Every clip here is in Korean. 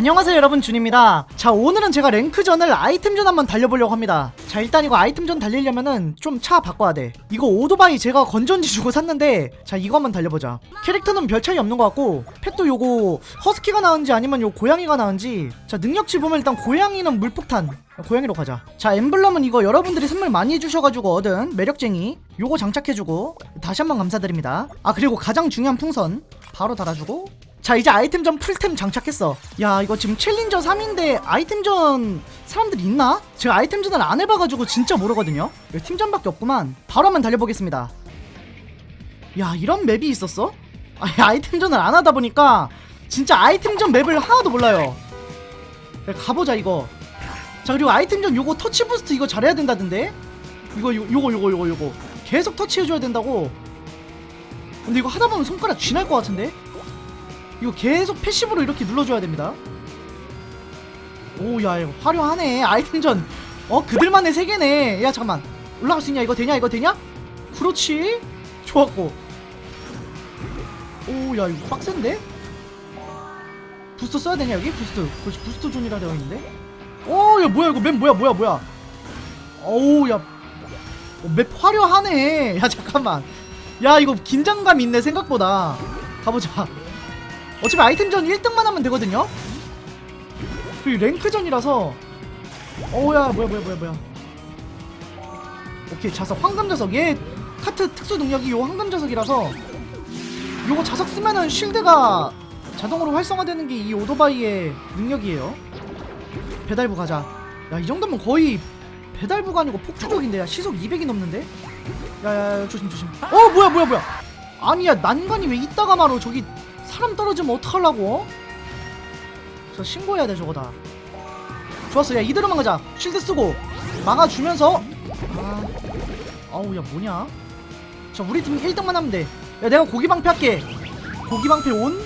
안녕하세요 여러분. 준입니다. 자 오늘은 제가 랭크전을 아이템전 한번 달려보려고 합니다. 자 일단 이거 아이템전 달리려면은 좀 차 바꿔야 돼. 이거 오토바이 제가 건전지 주고 샀는데 자 이거 한번 달려보자. 캐릭터는 별 차이 없는 것 같고 펫도 요거 허스키가 나은지 아니면 요 고양이가 나은지 자 능력치 보면 일단 고양이는 물폭탄. 고양이로 가자. 자 엠블럼은 이거 여러분들이 선물 많이 해주셔가지고 얻은 매력쟁이. 요거 장착해주고 다시 한번 감사드립니다. 아 그리고 가장 중요한 풍선 바로 달아주고 자 이제 아이템전 풀템 장착했어. 야 이거 지금 챌린저 3인데 아이템전 사람들이 있나? 제가 아이템전을 안 해봐가지고 진짜 모르거든요? 팀전밖에 없구만. 바로 한번 달려보겠습니다. 야 이런 맵이 있었어? 아니 아이템전을 안 하다 보니까 진짜 아이템전 맵을 하나도 몰라요. 야, 가보자 이거. 자 그리고 아이템전 요거 터치 부스트 이거 잘해야 된다던데? 이거 요, 요거 요거 요거 요거. 계속 터치해줘야 된다고. 근데 이거 하다보면 손가락 쥐날 것 같은데 이거 계속 패시브로 이렇게 눌러줘야 됩니다. 오야 화려하네. 아이템전. 어 그들만의 세계네. 야 잠깐만. 올라갈 수 있냐? 이거 되냐? 이거 되냐? 그렇지. 좋았고. 오야 이거 빡센데? 부스터 써야 되냐 여기? 부스트 그렇지 부스터 존이라 되어 있는데. 오야 뭐야 이거 맵 뭐야 뭐야 뭐야. 오우 야. 어, 맵 화려하네. 야 잠깐만. 야 이거 긴장감 있네 생각보다. 가보자 어차피 아이템전 1등만 하면 되거든요? 랭크전이라서. 어우야 뭐야 뭐야 뭐야 뭐야. 오케이 자석. 황금 자석. 얘 카트 특수 능력이 요 황금 자석이라서. 요거 자석 쓰면은 쉴드가 자동으로 활성화되는 게 이 오토바이의 능력이에요. 배달부 가자. 야 이 정도면 거의 배달부가 아니고 폭주력인데. 야 시속 200이 넘는데? 야야야 조심 조심. 어 뭐야 뭐야 뭐야. 아니야 난간이 왜 이따가 말어? 저기 사람 떨어지면 어떡하려고? 저 신고해야 돼 저거 다. 좋았어. 야 이대로만 가자. 쉴드 쓰고. 막아주면서. 아. 아우 야 뭐냐? 자 우리 팀 1등만 하면 돼야 내가 고기방패 할게. 고기방패 온?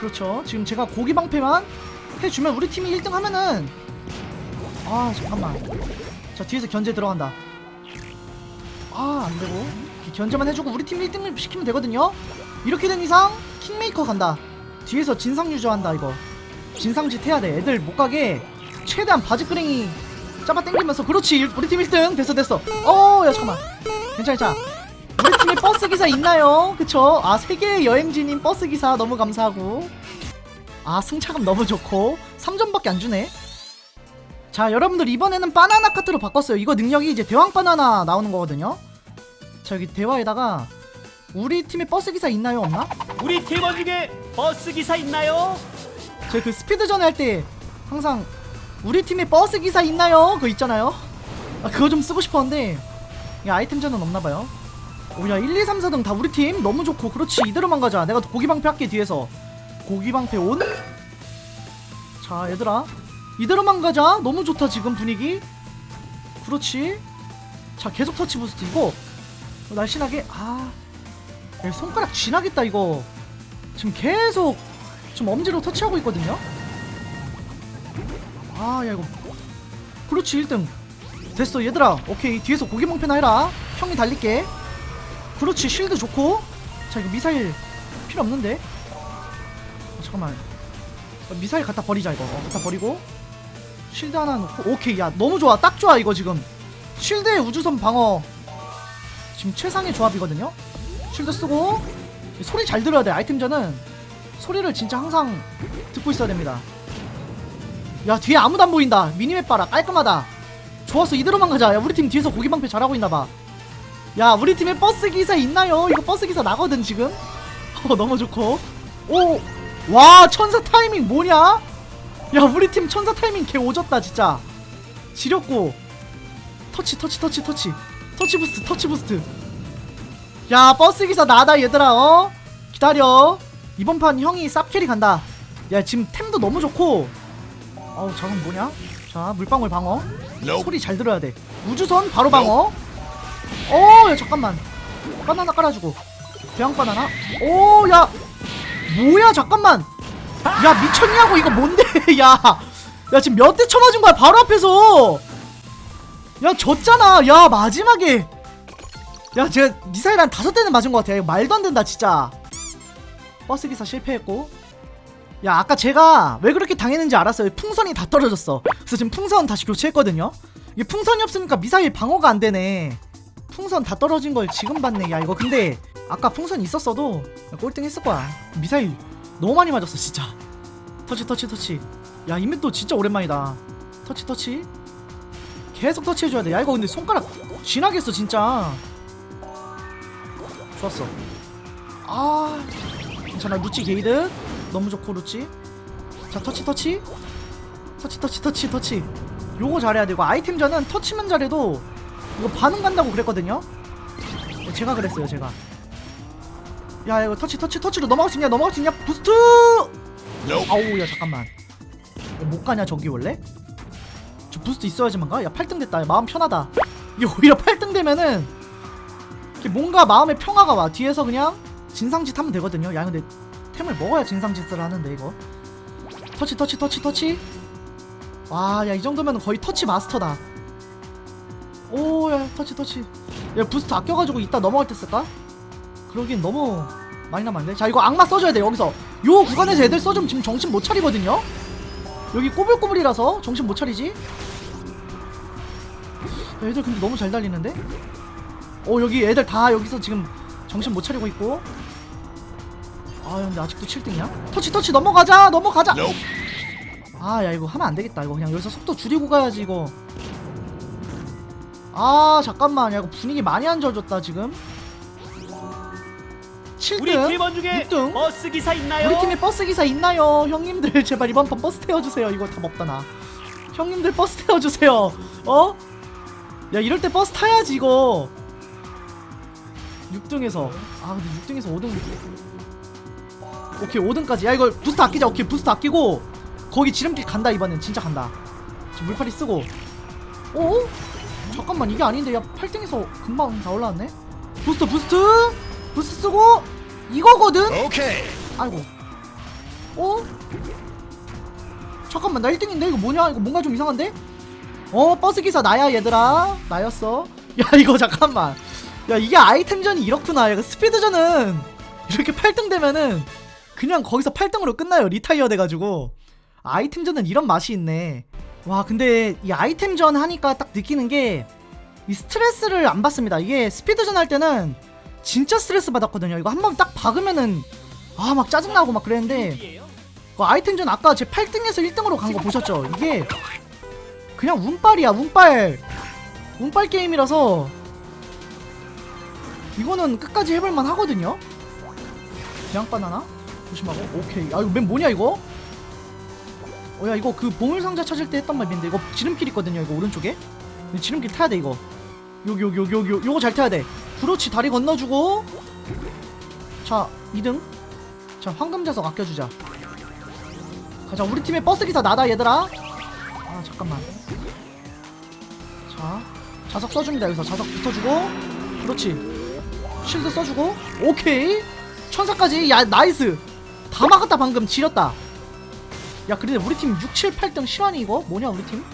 그렇죠. 지금 제가 고기방패만 해주면 우리 팀이 1등 하면은. 아 잠깐만. 자 뒤에서 견제 들어간다. 아 안되고. 견제만 해주고 우리 팀 1등 시키면 되거든요? 이렇게 된 이상 킹메이커 간다. 뒤에서 진상 유저한다 이거. 진상 짓 해야 돼. 애들 못 가게 최대한 바지끄랭이 잡아 당기면서. 그렇지 우리 팀 1등. 됐어 됐어. 어야 잠깐만. 괜찮아 괜찮아. 우리 팀에 버스 기사 있나요? 그쵸? 아 세계의 여행지님 버스 기사 너무 감사하고. 아 승차감 너무 좋고. 3점밖에 안 주네. 자 여러분들 이번에는 바나나 카트로 바꿨어요. 이거 능력이 이제 대왕 바나나 나오는 거거든요. 자 여기 대화에다가 우리 팀에 버스 기사 있나요 없나? 우리 팀원 중에 버스 기사 있나요? 제가 그 스피드전 할 때 항상 우리 팀에 버스 기사 있나요? 그거 있잖아요. 아, 그거 좀 쓰고 싶었는데 야 아이템전은 없나봐요. 오야 1, 2, 3, 4등 다 우리 팀 너무 좋고 그렇지 이대로만 가자. 내가 고기방패 할게 뒤에서 고기방패 온. 자 얘들아 이대로만 가자. 너무 좋다 지금 분위기. 그렇지. 자 계속 터치 부스트 이거 날씬하게 아 야, 손가락 쥐나겠다 이거. 지금 계속 지금 엄지로 터치하고 있거든요. 아 야 이거. 그렇지 1등. 됐어 얘들아. 오케이 뒤에서 고기방패나 해라. 형이 달릴게. 그렇지 쉴드 좋고. 자 이거 미사일 필요 없는데. 어, 잠깐만. 어, 미사일 갖다 버리자 이거. 어, 갖다 버리고. 쉴드 하나 놓고. 오케이 야 너무 좋아. 딱 좋아 이거 지금. 쉴드의 우주선 방어. 지금 최상의 조합이거든요 쉴드 쓰고 소리 잘 들어야 돼. 아이템전은 소리를 진짜 항상 듣고 있어야 됩니다. 야 뒤에 아무도 안 보인다. 미니맵 봐라. 깔끔하다. 좋았어. 이대로만 가자. 야 우리 팀 뒤에서 고기방패 잘하고 있나봐. 야 우리 팀에 버스 기사 있나요? 이거 버스 기사 나거든 지금? 어 너무 좋고. 오 와 천사 타이밍 뭐냐? 야 우리 팀 천사 타이밍 개 오졌다 진짜. 지렸고. 터치 터치 터치 터치. 터치 부스트 터치 부스트 야 버스 기사 나다 얘들아 어? 기다려. 이번 판 형이 쌉캐리 간다. 야 지금 템도 너무 좋고. 어우 저건 뭐냐? 자 물방울 방어. 소리 잘 들어야 돼. 우주선 바로 방어. 어야 잠깐만. 바나나 깔아주고. 대왕 바나나. 오야. 뭐야 잠깐만. 야 미쳤냐고 이거 뭔데? 야 야 지금 몇 대 쳐맞은 거야 바로 앞에서. 야 졌잖아. 야 마지막에 야 제가 미사일 한 다섯 대는 맞은 것 같아 이거 말도 안 된다 진짜. 버스 기사 실패했고. 야 아까 제가 왜 그렇게 당했는지 알았어요. 풍선이 다 떨어졌어. 그래서 지금 풍선 다시 교체했거든요. 이게 풍선이 없으니까 미사일 방어가 안 되네. 풍선 다 떨어진 걸 지금 봤네. 야 이거 근데 아까 풍선 있었어도 꼴등 했을 거야. 미사일 너무 많이 맞았어 진짜. 터치 터치 터치. 야 이맵도 진짜 오랜만이다. 터치 터치. 계속 터치해줘야 돼야 이거 근데 손가락 쥐나겠어 진짜 좋았어. 아. 괜찮아. 루치 게이드? 너무 좋고 루치. 자 터치 터치. 터치 터치 터치 터치. 요거 잘해야 돼 이거 아이템전은 터치만 잘해도 이거 반응 간다고 그랬거든요? 제가 그랬어요 제가. 야 이거 터치 터치 터치로 넘어갈 수 있냐? 넘어갈 수 있냐? 부스트! 아우 야 잠깐만. 야, 못 가냐 저기 원래? 저 부스트 있어야지만 가 야 8등 됐다. 야, 마음 편하다. 이게 오히려 8등 되면은 뭔가 마음의 평화가 와. 뒤에서 그냥 진상짓 하면 되거든요. 야 근데 템을 먹어야 진상짓을 하는데 이거. 터치 터치 터치 터치. 와 야 이 정도면 거의 터치 마스터다. 오 야 터치 터치. 야 부스트 아껴가지고 이따 넘어갈 때 쓸까? 그러긴 너무 많이 남았네. 자 이거 악마 써줘야 돼 여기서. 요 구간에서 애들 써주면 지금 정신 못 차리거든요? 여기 꼬불꼬불이라서 정신 못 차리지? 야, 애들 근데 너무 잘 달리는데 어 여기 애들 다 여기서 지금 정신 못 차리고 있고 아 근데 아직도 7등이야? 터치 터치 넘어가자 넘어가자 아 야 이거 하면 안 되겠다 이거 그냥 여기서 속도 줄이고 가야지 이거 아 잠깐만 야 이거 분위기 많이 안 좋아졌다 지금 우리 7등 팀원 중에 6등? 버스 기사 있나요? 우리 팀에 버스 기사 있나요? 형님들 제발 이번 판 버스 태워주세요. 이거 다 먹다 나. 형님들 버스 태워주세요. 어? 야 이럴 때 버스 타야지 이거. 6등에서 아 근데 6등에서 5등. 오케이 5등까지. 야 이거 부스트 아끼자. 오케이 부스트 아끼고 거기 지름길 간다 이번엔 진짜 간다. 지금 물파리 쓰고. 어? 잠깐만 이게 아닌데 야 8등에서 금방 다 올라왔네. 부스트 부스트 부스트 쓰고 이거거든. 오케이. 아이고. 어? 잠깐만 나 1등인데 이거 뭐냐 이거 뭔가 좀 이상한데? 어 버스 기사 나야 얘들아 나였어 야 이거 잠깐만 야 이게 아이템전이 이렇구나. 이거 스피드전은 이렇게 8등 되면은 그냥 거기서 8등으로 끝나요 리타이어 돼가지고. 아이템전은 이런 맛이 있네. 와 근데 이 아이템전 하니까 딱 느끼는 게 이 스트레스를 안 받습니다. 이게 스피드전 할 때는 진짜 스트레스 받았거든요. 이거 한 번 딱 박으면은 아 막 짜증나고 막 그랬는데 그 아이템전 아까 제 8등에서 1등으로 간 거 보셨죠? 이게 그냥 운빨이야 운빨. 운빨 게임이라서 이거는 끝까지 해볼만 하거든요? 대양바나나? 조심하고. 오케이. 아 이거 맨 뭐냐 이거? 어야 이거 그 보물상자 찾을 때 했던 맵인데 이거 지름길 있거든요 이거 오른쪽에? 이 지름길 타야 돼 이거. 여기 여기 여기 여기. 요거 잘 타야 돼. 그렇지 다리 건너주고. 자 2등. 자 황금자석 아껴주자. 가자 우리 팀의 버스기사 나다 얘들아. 아 잠깐만. 자 자석 써줍니다 여기서. 자석 붙어주고. 그렇지 실드 써주고 오케이. 천사까지 야 나이스. 다 막았다 방금. 지렸다. 야 근데 우리 팀 6, 7, 8등 실화니 이거? 뭐냐 우리 팀?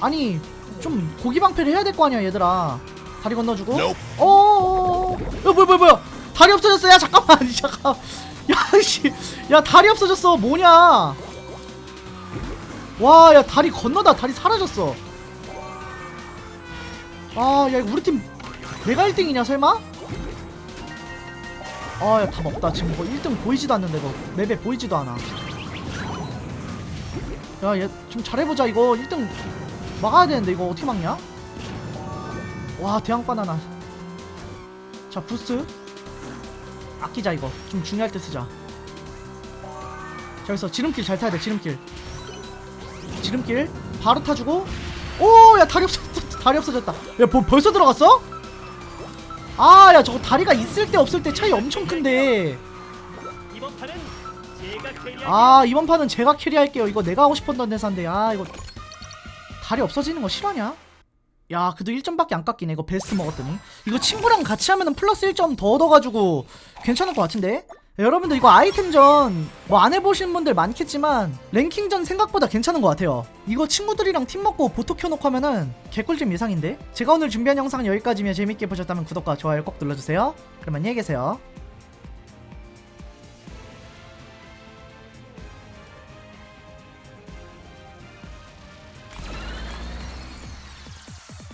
아니 좀 고기방패를 해야 될 거 아니야 얘들아. 다리 건너주고. Nope. 어어어. 야 뭐야 뭐야 뭐야. 다리 없어졌어. 야 잠깐만. 잠깐 야씨. 야 다리 없어졌어. 뭐냐. 와 야 다리 건너다. 다리 사라졌어. 아야 우리 팀 내가 1등이냐 설마? 아야 답 없다. 지금 뭐 1등 보이지도 않는데 이거 맵에 보이지도 않아. 야 얘 좀 잘해보자 이거. 1등 막아야 되는데 이거 어떻게 막냐? 와 대왕 바나나. 자 부스트. 아끼자 이거. 좀 중요할 때 쓰자. 자 여기서 지름길 잘 타야 돼 지름길. 지름길 바로 타주고. 오 야 다리 없어졌다 다리 없어졌다. 야 뭐, 벌써 들어갔어? 아 야 저거 다리가 있을 때 없을 때 차이 엄청 큰데. 아 이번 판은 제가 캐리할게요. 이거 내가 하고 싶었던 대사인데 아 이거 다리 없어지는 거 실화냐? 야 그래도 1점밖에 안 깎이네 이거 베스트 먹었더니. 이거 친구랑 같이 하면은 플러스 1점 더 얻어가지고 괜찮을 것 같은데? 야, 여러분들 이거 아이템전 뭐 안 해보신 분들 많겠지만 랭킹전 생각보다 괜찮은 것 같아요. 이거 친구들이랑 팀 먹고 보토 켜놓고 하면은 개꿀잼 예상인데? 제가 오늘 준비한 영상은 여기까지면 재밌게 보셨다면 구독과 좋아요 꼭 눌러주세요. 그럼 안녕히 계세요